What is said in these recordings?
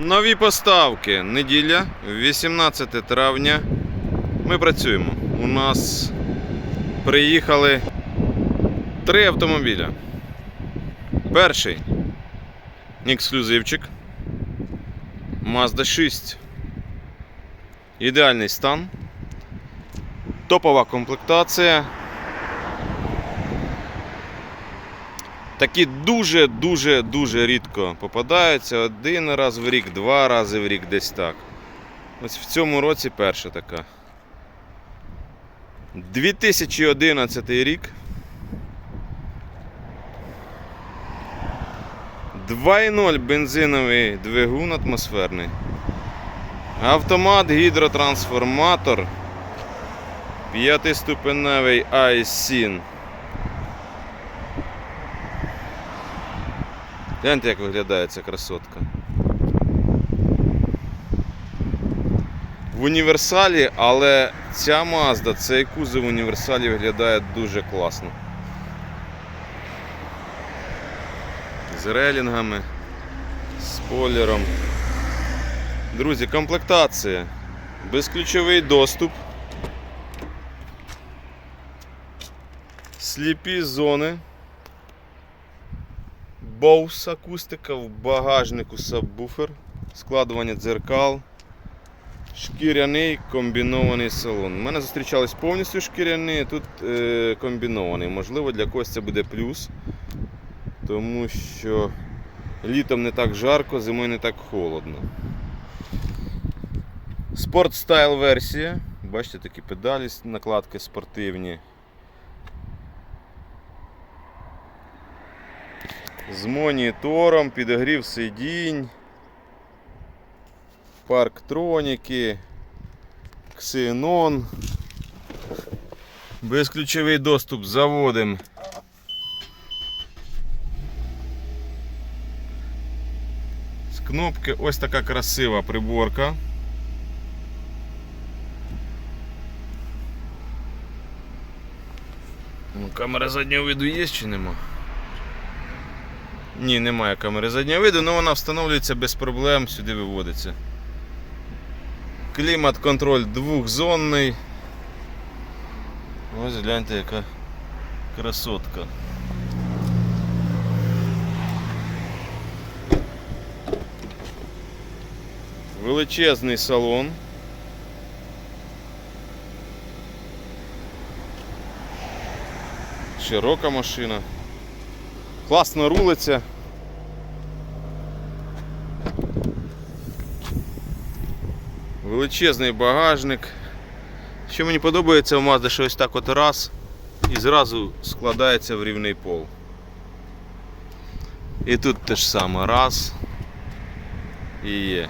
Нові поставки. Неділя, 18 травня. Ми працюємо. У нас приїхали три автомобіля. Перший ексклюзивчик. Mazda 6. Ідеальний стан. Топова комплектація. Такі дуже-дуже дуже рідко попадаються. Один раз в рік, два рази в рік десь так. Ось в цьому році перша така. 2011 рік. 2.0 бензиновий двигун атмосферний. Автомат, гідротрансформатор. П'ятиступеневий iSyn. Гляньте, як виглядає ця красотка. В універсалі, але ця Mazda, цей кузов в універсалі виглядає дуже класно. З релінгами, спойлером. Друзі, комплектація. Безключовий доступ. Сліпі зони. Боус акустика в багажнику сабвуфер, складування дзеркал, шкіряний комбінований салон. У мене зустрічались повністю шкіряний, тут е, комбінований. Можливо, для когось це буде плюс, тому що літом не так жарко, зимою не так холодно. Спорт стайл версія. Бачите, такі педалі, накладки спортивні. З монітором, підогрів сидінь, парктроніки, ксенон. Безключовий доступ заводимо. З кнопки ось така красива приборка. Ну, камера заднього виду є чи нема? Ні, немає камери заднього виду, але вона встановлюється без проблем, сюди виводиться. Клімат-контроль двохзонний. Ось гляньте, яка красотка. Величезний салон. Широка машина. Класно рулиться. Величезний багажник. Що мені подобається у Mazda, що ось так от раз і зразу складається в рівний пол. І тут те ж саме раз і є.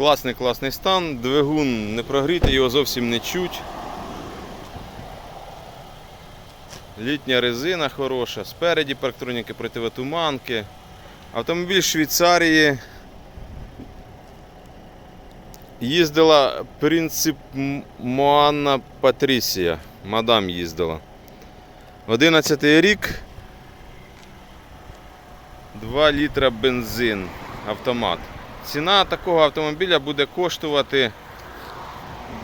Класний класний стан, двигун не прогрітий, його зовсім не чуть. Літня резина хороша, спереді парктроніки противотуманки. Автомобіль Швейцарії. Їздила принцип Моанна Патрісія. Мадам їздила. 11 рік. 2 літра бензин. Автомат. Ціна такого автомобіля буде коштувати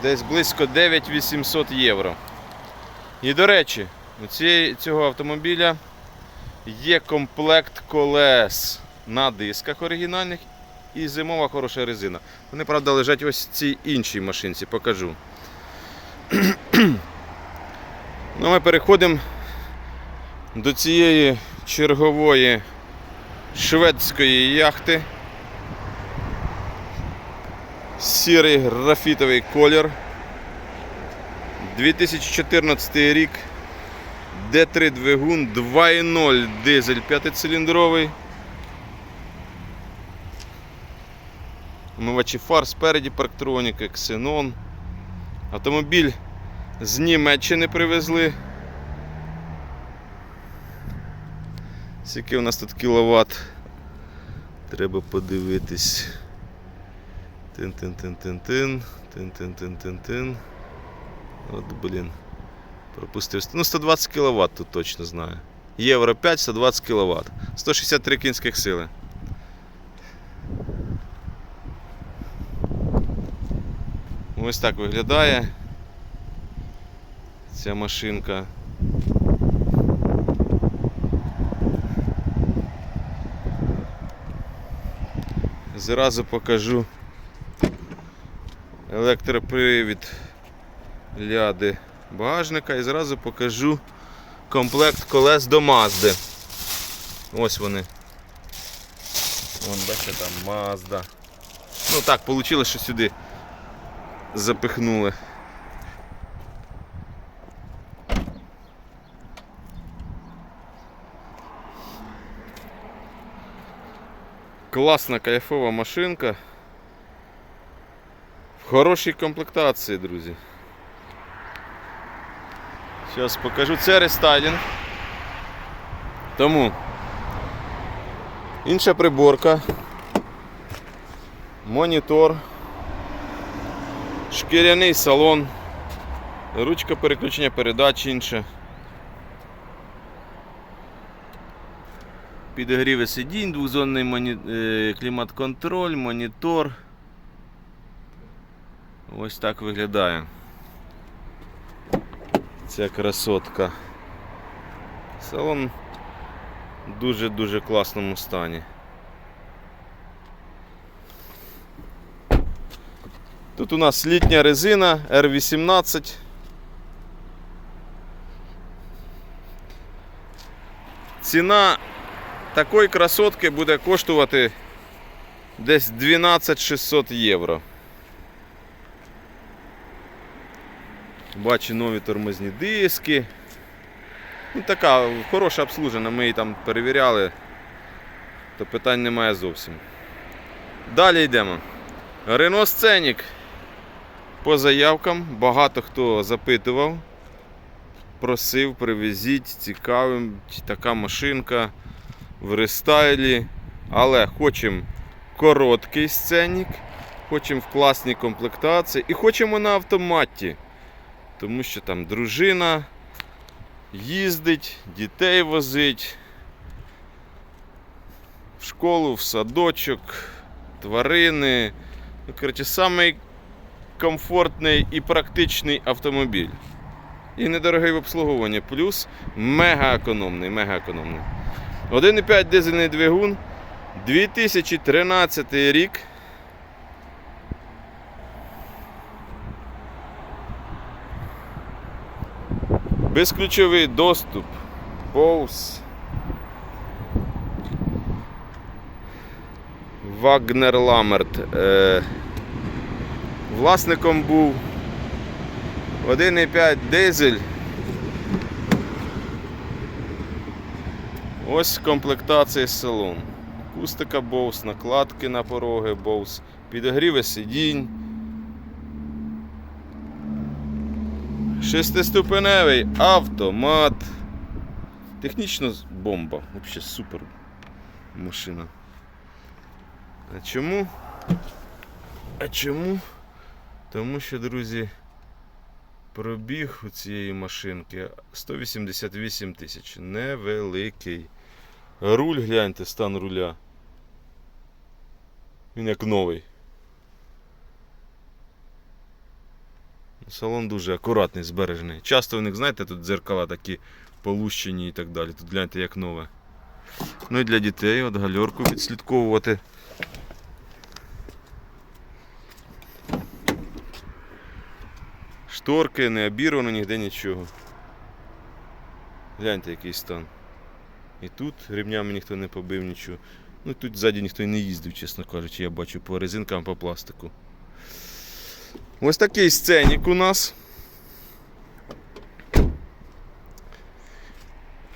десь близько 9800 євро. І до речі, у цього автомобіля є комплект колес на дисках оригінальних і зимова хороша резина. Вони, правда, лежать ось в цій іншій машинці, покажу. Ну, ми переходимо до цієї чергової шведської яхти. Сірий графітовий колір. 2014 рік. Д3 двигун 2.0 дизель 5-циліндровий. Омивачі фар спереді парктроніки, ксенон. Автомобіль з Німеччини привезли. Скільки у нас тут кіловат? Треба подивитись. Тин-тин-тин-тин-тин. Тин-тин-тин-тин-тин. От, блін. Пропустив. Ну, 120 кВт тут точно знаю. Євро 5, 120 кВт. 163 кінських сили. Ось так виглядає ця машинка. Зразу покажу електропривід ляди багажника і зразу покажу комплект колес до Мазди. Ось вони. Вон, бачите, там Мазда. Ну так, вийшло, що сюди запихнули. Класна кайфова машинка. В хорошій комплектації, друзі. Зараз покажу. Це рестайлінг. Тому інша приборка, монітор, шкіряний салон, ручка переключення передач інша. Підігріви сидінь, двозонний моні... е, клімат-контроль, монітор. Ось так виглядає. Ця красотка. Салон в дуже-дуже класному стані. Тут у нас літня резина R18. Ціна такої красотки буде коштувати десь 12 600 євро. Бачу нові тормозні диски. Ну, така хороша обслужена, ми її там перевіряли, то питань немає зовсім. Далі йдемо. Renault Scenic. По заявкам багато хто запитував, просив, привезіть, цікавим, така машинка в рестайлі. Але хочемо короткий сценік, хочемо в класній комплектації і хочемо на автоматі. Тому що там дружина їздить, дітей возить в школу, в садочок, тварини. Ну, коротше, самий комфортний і практичний автомобіль. І недорогий в обслуговуванні. Плюс мега економний, мега економний. 1,5 дизельний двигун, 2013 рік. Безключовий доступ. Боус. Вагнер Ламерт. Е, власником був 1,5 дизель. Ось комплектація салон. Кустика Боус, накладки на пороги Боус, підогріви сидінь. Шестиступеневий автомат. Технічно бомба. Взагалі супер машина. А чому? А чому? Тому що, друзі, пробіг у цієї машинки 188 тисяч. Невеликий. Руль, гляньте, стан руля. Він як новий. Салон дуже акуратний, збережений. Часто у них, знаєте, тут дзеркала такі полущені і так далі. Тут гляньте як нове. Ну і для дітей от гальорку відслідковувати. Шторки, не обірвано ніде нічого. Гляньте, який стан. І тут ремнями ніхто не побив нічого. Ну тут ззаді ніхто і не їздив, чесно кажучи, я бачу по резинкам, по пластику. Ось такий сценік у нас.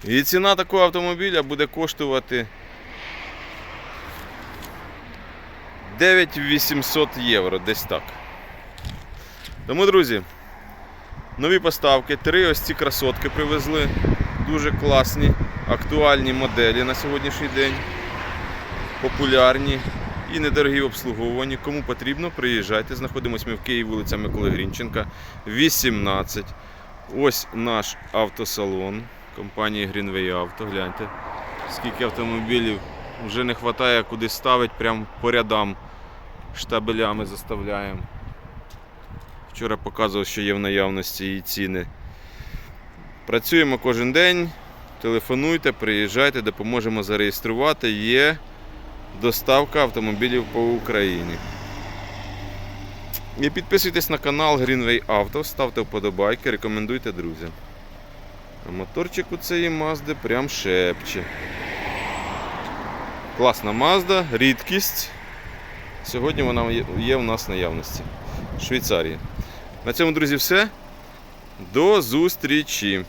І ціна такого автомобіля буде коштувати 9800 євро, десь так. Тому, друзі, нові поставки, три ось ці красотки привезли. Дуже класні, актуальні моделі на сьогоднішній день. Популярні. І недорогі в обслуговуванні. Кому потрібно, приїжджайте. Знаходимося ми в Києві, вулиця Миколи Грінченка, 18. Ось наш автосалон компанії Greenway Auto. Гляньте, скільки автомобілів вже не вистачає куди ставити, прямо по рядам штабелями заставляємо. Вчора показував, що є в наявності і ціни. Працюємо кожен день. Телефонуйте, приїжджайте, допоможемо зареєструвати. Є доставка автомобілів по Україні. І підписуйтесь на канал Greenway Auto, ставте вподобайки, рекомендуйте друзям. А моторчик у цієї Мазди прям шепче. Класна Мазда, рідкість. Сьогодні вона є- у нас в наявності. Швейцарія. На цьому, друзі, все. До зустрічі!